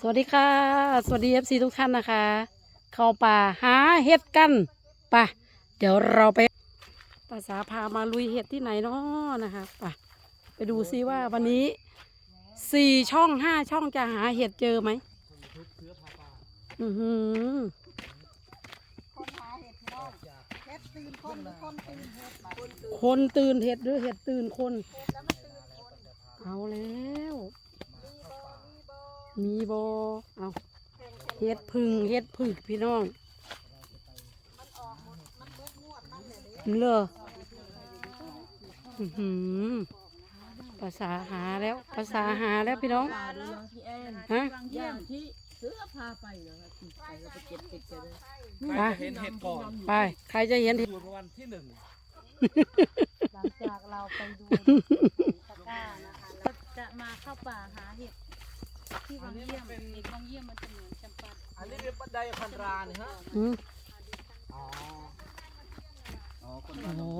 สวัสดีค่ะ สวัสดีเอฟซีทุกท่านนะคะ เข้าป่าหาเห็ดกันไปะเดี๋ยวเราไปภาษาพามาลุยเห็ดที่ไหนเนาะนะคะไปะไปดูซิว่าวันนี้สี่ช่องห้าช่องจะหาเห็ดเจอไหมอือหือคนหาเห็ดพี่น้องเห็ดตื่นคนหรือคนตื่นเห็ดคนตื่นเห็ดหรือเห็ดตื่นคน เอาแล้ว มีบอมีบอมีโบเอาเห็ดพึ่งเห็ดผึกพี่น้องมันออกหมดมันเบิดงวดมันเลยเด้เลออือหือภาษาหาแล้วภาษาหาแล้วพี่น้องพี่แอนฮะอย่างที่เสือพาไปนะคะที่ไปเราไปเก็บเห็ดกันเลยไปเห็นเห็ดก่อนไป ใครจะเห็นเห็ดถูกรางวัลที่หนึ่งหลังจากเราไปดูตะกร้านะคะแล้วจะมาเข้าป่าหาเห็ด ที่วังเยี่ยมเห็ดวังเยี่ยมมันจะเหมือนจำปาอันนี้เป็นบันไดพันราเนี่ยฮะอืมอ๋ออ๋อคนโอ้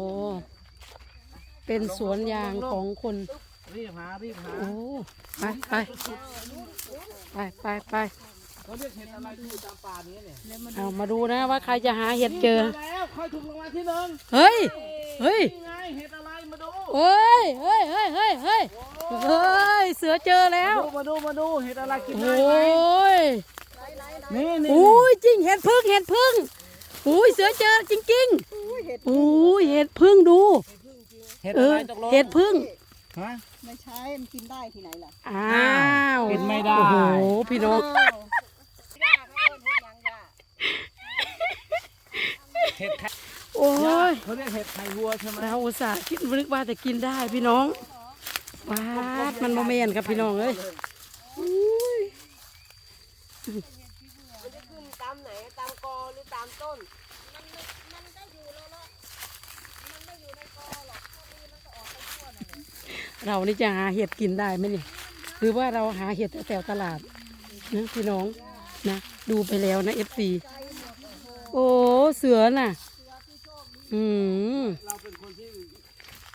เป็นสวนยางของคนรีบหารีบหาโอ้ไปไปไปไปไป เขาเรียกเห็ดอะไรที่อยู่ตามป่านี้เนี่ยเอามาดูนะว่าใครจะหาเห็ดเจอ แล้วค่อยถูกรางวัลที่หนึ่งเฮ้ย เฮ้ย นี่ไงเห็ดอะไรมาดูเฮ้ย เฮ้ย เฮ้ย เฮ้ย เฮ้ย เฮ้ย เสือเจอแล้ว มาดูมาดูเห็ดอะไรกินโอได้ไหม้ยนี่นี่อุ้ยจริงเห็ดพึ่งเห็ดพึ่งอุ้ยเสือเจอจริงๆอุ้ยเห็ดพึ่งดู เห็ดเออะอ ไรตกลงเห็ดพึ่ง ฮะ ไม่ใช่มันกินได้ที่ไหนล่ะ อ้าวกินไม่ได้ โอ้โหพี่น้อง ย่าเขาเอิ้นเห็ดหยังย่า เห็ดไข่ โอ้ย เขาเรียกเห็ดไข่วัวใช่ไหมเราอุตส่าห์คิดนึกว่าจะกินได้พี่น้องว้าดมันโมเมนครับพี่น้องเอ้ยอุ้ยมันจะขึ้นตามไหนตามกอหรือตามต้น มันมันได้อยู่แล้วละมันไม่อยู่ในกอหรอกถ้ามีมันก็ออกไปทั่วนั่นแหละเรานี่จะหาเห็ดกินได้ไหมเนี่ยหรือว่าเราหาเห็ดแถวๆตลาดนะพี่น้องนะ ดูไปแล้วนะเอฟซีโอ้เสือน่ะ อืมเราเป็นคนที่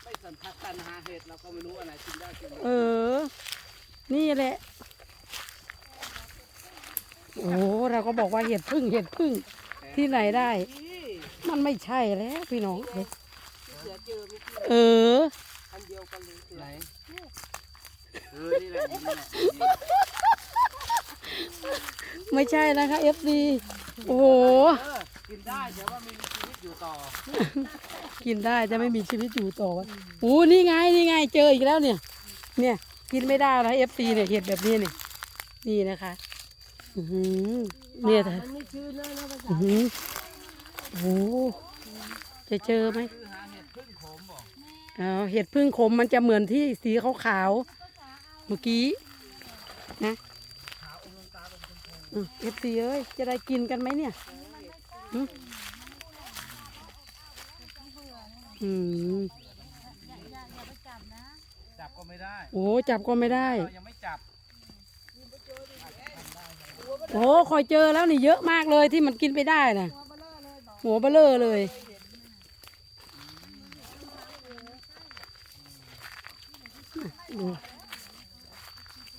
ไม่สันทัดการหาเห็ดเราก็ไม่รู้อะไรกินได้กินไม่ได้เออ นี่แหละ โอ้เราก็บอกว่าเห็ดพึ่งเห็ดพึ่ง ที่ไหนได้มันไม่ใช่แล้วพี่น้องเอ้ยเสือเจอไม่กี่เออ อันเดียวกันเลยเสือไหนเออนี่แหละนี่แหละไม่ใช่นะคะเอฟซีโอ้โห เออกินได้แต่ว่าไม่มีชีวิต อยู่ต่อ กินได้จะไม่มีชีวิตอยู่ต่อวะโอ้นี่ไงนี่ไงเจออีกแล้วเนี่ย เนี่ยกินไม่ได้นะเอฟซีเนี่ยเห็ดแบบนี้เนี่ยนี่นะคะอือหือเนี่ยเถอะมันไม่ชื้นเลยนะภาษาอือหือโอ้โหจะเจอไหมคือหาเห็ดพึ่งขมบอกอ๋อเห็ดพึ่งขมมันจะเหมือนที่สีขาวๆเมื่อกี้นะเอฟซีเอ้ยจะได้กินกันไหมเนี่ยหึ อืมจับก็ไม่ได้โอ้จับก็ไม่ได้เรายังไม่จับโอ้คอยเจอแล้วนี่เยอะมากเลยที่มันกินไปได้น่ะหัวเบลอเลย ดู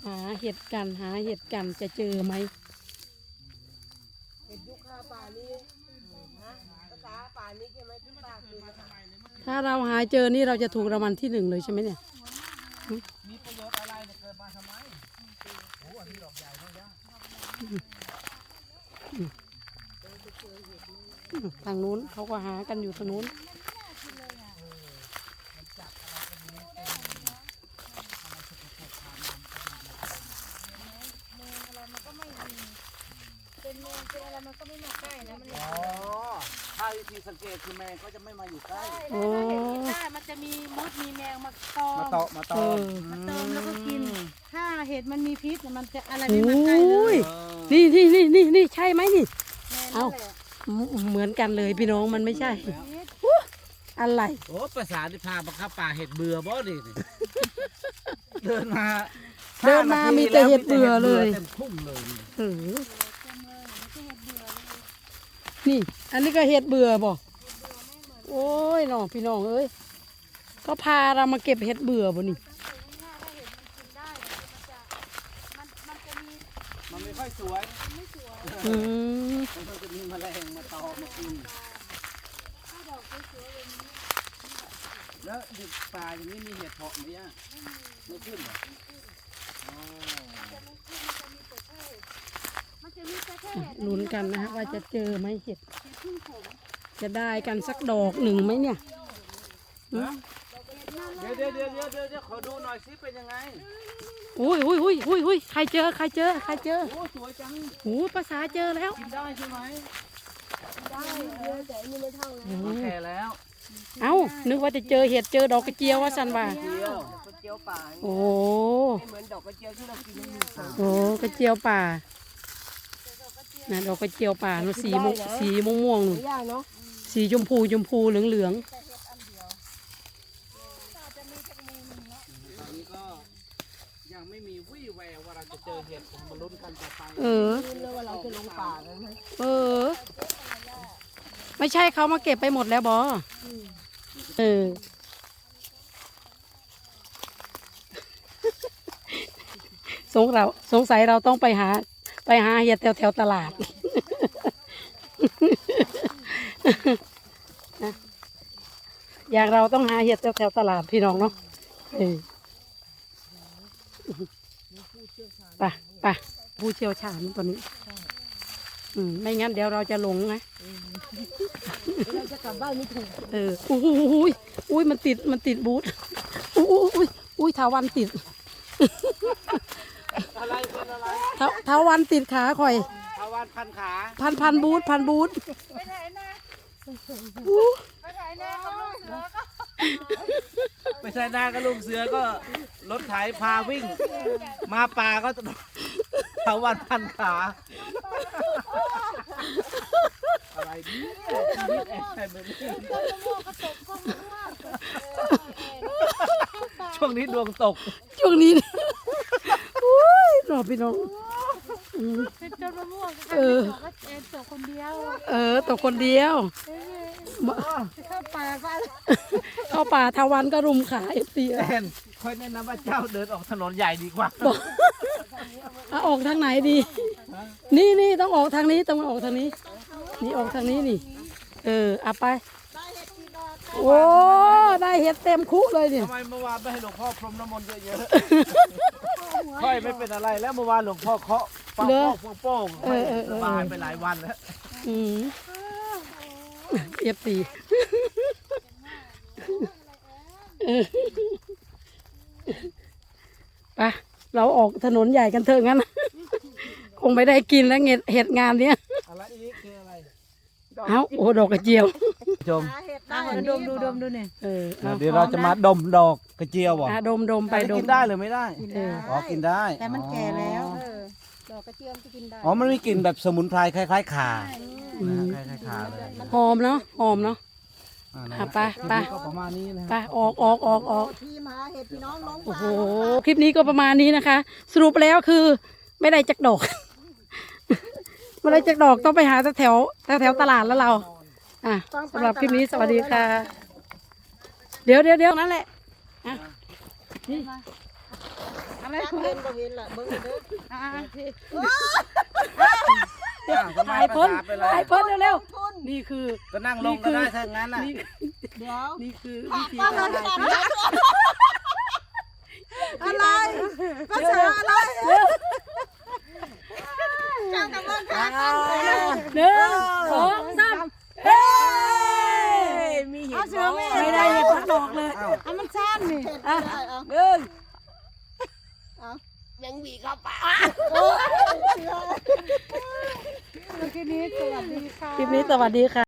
หาเห็ดกันหาเห็ดกันจะเจอไหมเห็ดยุคาป่านี้ฮะภาษาป่านี้ใช่ไหมที่ป่าคือภาษา ถ้าเราหาเจอนี่เราจะถูกรางวัลที่หนึ่งเลยใช่ไหมเนี่ย มีประโยชน์อะไรเนี่ยเกิดมาทำไมโอ้อันนี้ดอกใหญ่มากย่าทางนู้นเขาก็หากันอยู่ทางนู้นเป็นเมืองเป็นอะไรมันก็ไม่มาใกล้นะมัน อ๋อ ถ้าวิธีสังเกตคือแมงก็จะไม่มาอยู่ใกล้ โอ้ได้มันจะมีมดมีแมงมาตอมามเตาะมาเตาะอมาเติมแล้วก็กิน ถ้าเห็ดมันมีพิษเนี่ยมันจะอะไรไม่มาใกล้เล้ย ยนี่นี่นี่นี่นี่ใช่ไหมนี่ แม่เอ้านั่นแหละเหมือนกันเลยพี่น้องมันไม่ใช่อุ๊ยอะไร โอ้ภาษาที่พาบังคับป่าเห็ดเบื่อบ่ดิเนี่ยเดินมาเดินมามีแต่เห็ดเบื่อเลย เต็มทุ่งเลยเนี่ยเออนี่ อันนี้ก็เห็ดเบื่อบ่ โอ้ยน้องพี่น้องเอ้ยก็พาเรามาเก็บเห็ดเบื่อบ่นี่มันมันจะมีมันไม่ค่อยสวยอืมมันจะมีแมลงมาตอมมากินแล้วเห็ดป่าอย่างนี้มีเห็ดเพาะไหมอะไม่ขึ้นเหรออ๋อมันจะมีแต่แค่ลุ้นกันนะฮะว่าจะเจอไหมเห็ด จะได้กันสักดอกหนึ่งไหมเนี่ยเดี๋ยวเดี๋ยวเดี๋ยวเดี๋ยวเดี๋ยวเดี๋ยวขอดูหน่อยสิเป็นยังไงอุ้ยอุ้ยอุ้ยอุ้ยอุ้ยใครเจอใครเจอใครเจอโอ้สวยจังโอ้ภาษาเจอแล้วกินได้ใช่ไหมได้เยอะแต่อันนี้ไม่เท่านะมันแก่แล้ว เอ้านึกว่าจะเจอเห็ดเจอดอกกระเจียวว่าสันว่าเดียวกระเจียวป่าโอ้ไม่เหมือนดอกกระเจียวที่เรากินในมือสดโหกระเจียวป่า นะดอกกระเจียวป่าเนอะสีม่วงสีม่วงม่วงๆนู่นไม่ยากเนาะสีชมพูชมพูเหลืองเหลืองตอนนี้ก็ยังไม่มีวี่แววว่าเราจะเจอเห็ดมาลุ้นกันต่อไปๆเออ คิดเลยว่าเราจะลงป่ากันไหมเออ ไม่ใช่เขามาเก็บไปหมดแล้วบอเออ สงเราสงสัยเราต้องไปหา ไปหาเห็ดแถวแถวตลาดอย่างเราต้องหาเห็ดแถวแถวตลาดพี่น้องเนาะไปไปผู้เชี่ยวชาญตัวนี้ อืม ไม่งั้นเดี๋ยวเราจะหลงนะเราจะกลับบ้านไม่ถูก เออ อุ้ยอุ้ยอุ้ยมันติด มันติดบูทอุ้ยอุ้ยอุ้ยทาวันติด อะไรทาทาวันติดขาข่อย ทาวานพันขาพันพันบูทพันบูทไปไหนนะไปไหนนะกับลูกเสือก็ไม่ใช่หน้าก็ลูกเสือก็รถไถพาวิ่ง มาป่าก็ทาวานพันขา อะไรเนี่ยชีวิตแอบแบบนี้ช่วงนี้ดวงตก ช่วงนี้นะอุ้ยรอพี่น้องอืม เป็นต้นมะม่วงเออตกก็เอ็นตกคนเดียวเออตกคนเดียวเข้าป่าไปเข้าป่าทาวันก็รุมขาเอฟซีแอนค่อยแนะนำว่าเจ้าเดินออกถนนใหญ่ดีกว่าเอาออกทางไหนดี นี่นี่ต้องออกทางนี้ต้องออกทางนี้ นี่ออกทางนี้นี่ เออเอาไป โอ้ได้เห็ดเต็มคุเลยเนี่ยทำไมเมื่อวานไม่ให้หลวงพ่อพรมน้ำมนต์เยอะๆค่อยไม่เป็นอะไรแล้วเมื่อวานหลวงพ่อเคาะปังเหรอโป้งโป้งเออเออเออสบายไปหลายวันแล้วอืมเอฟซีไปเราออกถนนใหญ่กันเถอะงั้น คงไม่ได้กินแล้วเห็ดเห็ดงานเนี้ยอะไรอีกคืออะไรเอ้าโอ้ดอกกระเจียวชม หาเห็ดได้ดมดูดมดูเนี่ยเอออเดี๋ยวเราจะมาดมดอกกระเจียวบ่อะดมดมไปไปดม กินได้หรือไม่ได้เอออ๋อกินได้แต่มันแก่แล้วอ๋อเออดอกกระเจียวจะกินได้อ๋อมันมีกลิ่นแบบสมุนไพรคล้าย ๆข่าอืมคล้ายๆข่าเลยหอมเนาะหอมเนาะ อ่านะอะไปไป ก็ประมาณนี้นะไปออกออกออกออก ทีมหาเห็ดพี่น้องลงโอ้ป่าโห คลิปนี้ก็ประมาณนี้นะคะ สรุปแล้วคือไม่ได้จักดอก ไม่ได้จักดอกต้องไปหาแถวแถวแถวตลาดแล้วเรา อะสำหรับคลิปนี้สวัสดีค่ะ เดี๋ยวเดี๋ยวเดี๋ยวนั่นแหละอะไรเห็นบ่เห็นล่ะเบิ่งเด้ออ่าอะก็มาถ่ายพ้นภาษาไปเลยถ่ายพ้นเร็วๆนี่คือก็นั่งลงก็ได้ถ้างั้นน่ะนี่เดี๋ยวนี่คือวิธีป้าการเดินถ่ายขนาดพ้นนั้นอะไรภาษาอะไรเร็วเจ้ากำลังหากันหนึ่งสองสามเฮ้ย มีเห็ เอา ด เสือไม่ ไม่ได้เห็นพักดอกเลย อ้าว เอามันสั้นนี่อะเอาหนึ่งยังหวีเข้าป่าคลิปนี้สวัสดีค่ะ คลิปนี้สวัสดีค่ะ